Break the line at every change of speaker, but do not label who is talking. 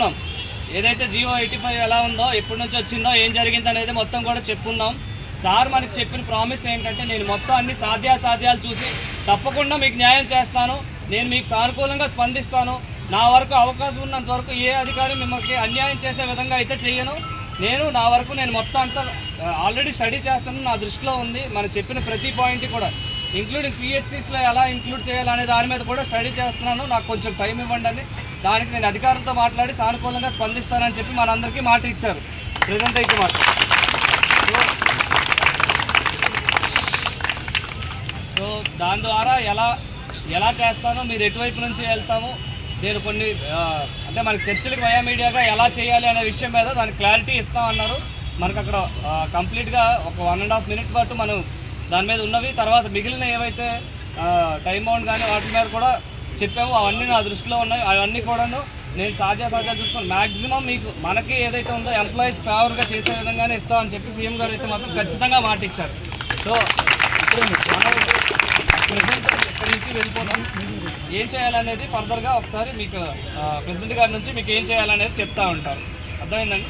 చెప్పుకున్నాం. ఏదైతే Jio eighty five ఎలా ఉందో ఎప్పటి నుంచి వచ్చిందో ఏం జరిగింది అనేది మొత్తం కూడా చెప్పుకున్నాం. సార్ మనకి చెప్పిన ప్రామిస్ ఏంటంటే నేను మొత్తం అన్ని సాధ్యాసాధ్యాలు చూసి తప్పకుండా మీకు న్యాయం చేస్తాను. నేను మీకు సానుకూలంగా స్పందిస్తాను. నా వరకు అవకాశం ఉన్నంత వరకు ఏ అధికారి మిమ్మల్ని అన్యాయం చేసే విధంగా అయితే చేయను. నేను నా వరకు నేను మొత్తం అంతా ఆల్రెడీ స్టడీ చేస్తాను. నా దృష్టిలో ఉంది. మనం చెప్పిన ప్రతి పాయింట్ కూడా. ఇంక్లూడింగ్ పిహెచ్సిస్లో ఎలా ఇంక్లూడ్ చేయాలనే దాని మీద కూడా స్టడీ చేస్తున్నాను. నాకు కొంచెం టైం ఇవ్వండి అని దానికి నేను అధికారులతో మాట్లాడి సానుకూలంగా స్పందిస్తానని చెప్పి మనందరికీ మాట ఇచ్చారు. ప్రజెంట్ అయితే మాట సో దాని ద్వారా ఎలా ఎలా చేస్తానో మీరు ఎటువైపు నుంచి వెళ్తాము నేను కొన్ని అంటే మనకి చర్చలకు వయా మీడియాగా ఎలా చేయాలి అనే విషయం మీద దానికి క్లారిటీ ఇస్తామన్నారు. మనకు అక్కడ కంప్లీట్గా ఒక వన్ అండ్ హాఫ్ మినిట్ పాటు మనం దాని మీద ఉన్నవి తర్వాత మిగిలిన ఏవైతే టైం బౌండ్ కానీ వాటి మీద కూడా చెప్పాము అవన్నీ నా దృష్టిలో ఉన్నాయి. అవన్నీ కూడాను నేను సాధ్య సాధ్యాలు చూసుకొని మ్యాక్సిమం మీకు మనకి ఏదైతే ఉందో ఎంప్లాయీస్ ఫేవర్గా చేసే విధంగానే ఇస్తామని చెప్పి సీఎం గారు అయితే మాత్రం ఖచ్చితంగా మాట ఇచ్చారు. సో ఇప్పుడు మనం ప్రెసిడెంట్ ఇక్కడి నుంచి వెళ్ళిపోతాం? ఏం చేయాలనేది ఫర్దర్గా ఒకసారి మీకు ప్రెసిడెంట్ గారి నుంచి మీకు ఏం చేయాలనేది చెప్తా ఉంటారు. అర్థమైందండి?